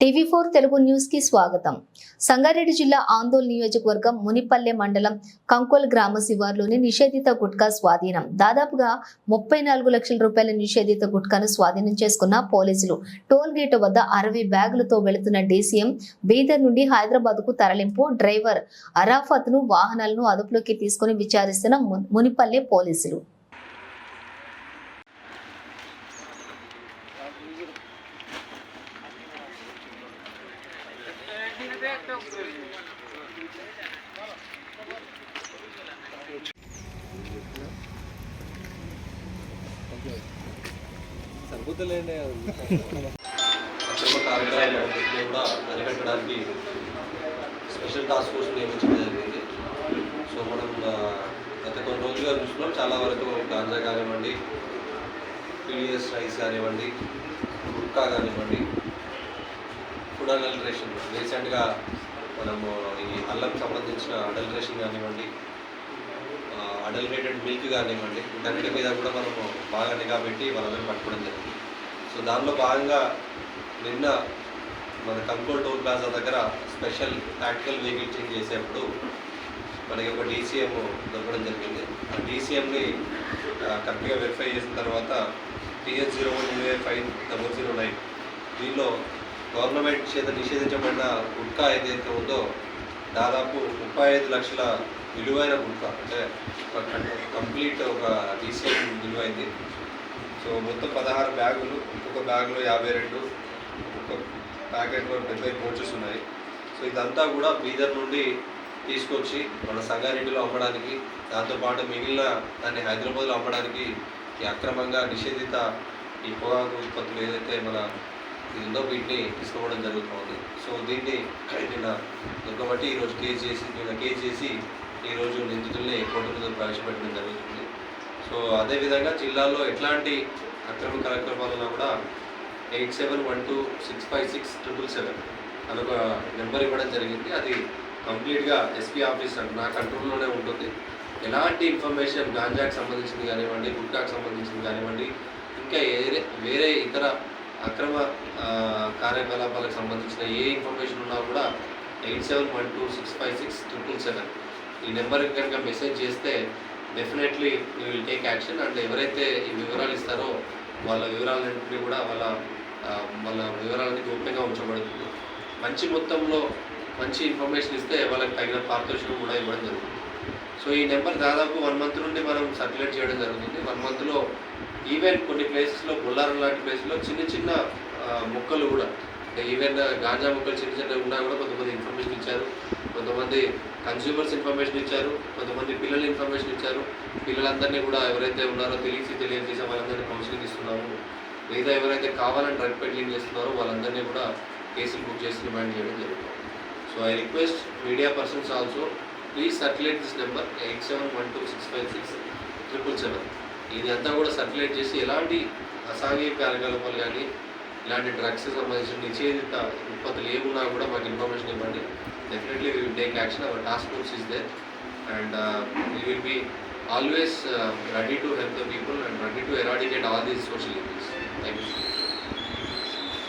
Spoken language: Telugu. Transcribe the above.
టీవీ ఫోర్ తెలుగు న్యూస్కి స్వాగతం. సంగారెడ్డి జిల్లా ఆందోళన నియోజకవర్గం మునిపల్లె మండలం కంకోల్ గ్రామ శివార్లోని నిషేధిత గుట్కా స్వాధీనం. దాదాపుగా ముప్పై నాలుగు లక్షల రూపాయల నిషేధిత గుట్కాను స్వాధీనం చేసుకున్న పోలీసులు టోల్ గేట్ వద్ద అరవై బ్యాగులతో వెళుతున్న డీసీఎం బీదర్ నుండి హైదరాబాద్కు తరలింపు డ్రైవర్ అరాఫత్ను వాహనాలను అదుపులోకి తీసుకుని విచారిస్తున్న మునిపల్లె పోలీసులు. సరిపోతలేండి అక్రమ కూడా అరికట్టడానికి స్పెషల్ టాస్క్ ఫోర్స్ నియమించడం జరిగింది. సో మనం గత కొన్ని రోజులుగా చూస్తున్నాం. చాలా వరకు గాంజా కానివ్వండి పీడిఎస్ రైస్ కానివ్వండి గుట్కా కానివ్వండి ఫుడ్ అడల్టరేషన్. రీసెంట్గా మనము ఈ అల్లం సంబంధించిన అడల్టరేషన్ కానివ్వండి అడల్టరేటెడ్ మిల్క్ కానివ్వండి వీటన్నిటి మీద కూడా మనము బాగా నిఘా పెట్టి వాళ్ళందరూ పట్టుకోవడం జరిగింది. సో దానిలో భాగంగా నిన్న మన కంట్రోల్ టోల్ ప్లాజా దగ్గర స్పెషల్ టాక్టికల్ వెహికల్ చేంజ్ చేసేప్పుడు మనకి ఒక డీసీఎం దొరకడం జరిగింది. ఆ డీసీఎంని కరెక్ట్గా వెరిఫై చేసిన తర్వాత TS zero one UA five double zero nine దీనిలో గవర్నమెంట్ చేత నిషేధించబడిన గుట్కా ఏదైతే ఉందో దాదాపు ముప్పై ఐదు లక్షల విలువైన గుట్కా అంటే కంప్లీట్ ఒక డీసీఎం విలువైంది. సో మొత్తం పదహారు బ్యాగులు ఒక్కొక్క బ్యాగులో యాభై రెండు ఒక్కొక్క ప్యాకెట్లో డెబ్బై కోచెస్ ఉన్నాయి. సో ఇదంతా కూడా బీదర్ నుండి తీసుకొచ్చి మన సంగారెడ్డిలో అమ్మడానికి దాంతోపాటు మిగిలిన దాన్ని హైదరాబాద్లో అమ్మడానికి ఈ అక్రమంగా నిషేధిత ఈ పొగాకు ఉత్పత్తులు ఏదైతే మన ఉందో వీటిని తీసుకోవడం జరుగుతుంది. సో దీన్ని నిన్న దొరకబట్టి ఈరోజు కేసు చేసి నిన్న కేసు చేసి ఈరోజు నిందితుల్ని కోర్టు ముందు ప్రవేశపెట్టడం జరుగుతుంది. సో అదేవిధంగా జిల్లాలో ఎట్లాంటి అక్రమ కార్యక్రమాలున్నా కూడా eight seven one two six five six triple seven అని ఒక నెంబర్ ఇవ్వడం జరిగింది. అది కంప్లీట్గా ఎస్పీ ఆఫీస్ నా కంట్రోల్లోనే ఉంటుంది. ఎలాంటి ఇన్ఫర్మేషన్ గాంజాకి సంబంధించింది కానివ్వండి గుట్కాకు సంబంధించింది కానివ్వండి ఇంకా వేరే వేరే ఇతర అక్రమ కార్యకలాపాలకు సంబంధించిన ఏ ఇన్ఫర్మేషన్ ఉన్నా కూడా eight seven one two six five six triple seven ఈ నెంబర్కి కనుక మెసేజ్ చేస్తే definitely you will take action and ఎవరైతే ఈ వివరాలు ఇస్తారో వాళ్ళ వివరాలన్నింటినీ కూడా వాళ్ళ వాళ్ళ వివరాలన్నీ గోప్యంగా ఉంచబడుతుంది. మంచి మొత్తంలో మంచి ఇన్ఫర్మేషన్ ఇస్తే వాళ్ళకి తగిన పారితోషికం కూడా ఇవ్వడం జరుగుతుంది. సో ఈ నెంబర్ దాదాపు వన్ మంత్ నుండి మనం సర్క్యులేట్ చేయడం జరుగుతుంది. వన్ మంత్లో ఈవెన్ కొన్ని ప్లేసెస్లో బొల్లారం లాంటి ప్లేస్లో చిన్న చిన్న మొక్కలు కూడా ఈవెన్ uh, గాంజా మొక్కలు చిన్న చిన్న ఉన్నా కూడా కొంతమంది ఇన్ఫర్మేషన్ ఇచ్చారు. కొంతమంది కన్స్యూమర్స్ ఇన్ఫర్మేషన్ ఇచ్చారు. కొంతమంది పిల్లలు ఇన్ఫర్మేషన్ ఇచ్చారు. పిల్లలందరినీ కూడా ఎవరైతే ఉన్నారో తెలిసి తెలియజేసే వాళ్ళందరినీ కౌన్సిలింగ్ ఇస్తున్నాము. లేదా ఎవరైతే కావాలని డ్రగ్ పెడ్లింగ్ చేస్తున్నారో వాళ్ళందరినీ కూడా కేసులు బుక్ చేసి రిమాండ్ చేయడం జరుగుతుంది. So I request media persons also please circulate this number eight seven one two six five six triple seven ఇది అంతా కూడా సర్క్యులేట్ చేసి ఎలాంటి అసాంఘిక కార్యకలాపాలు కానీ ఇలాంటి డ్రగ్స్ సంబంధించిన నిషేధిత ఉత్పత్తులు ఏమున్నా కూడా మాకు ఇన్ఫర్మేషన్ ఇవ్వండి. Definitely will take action our task force is there and we will be always ready to help the people and ready to eradicate all these social thank you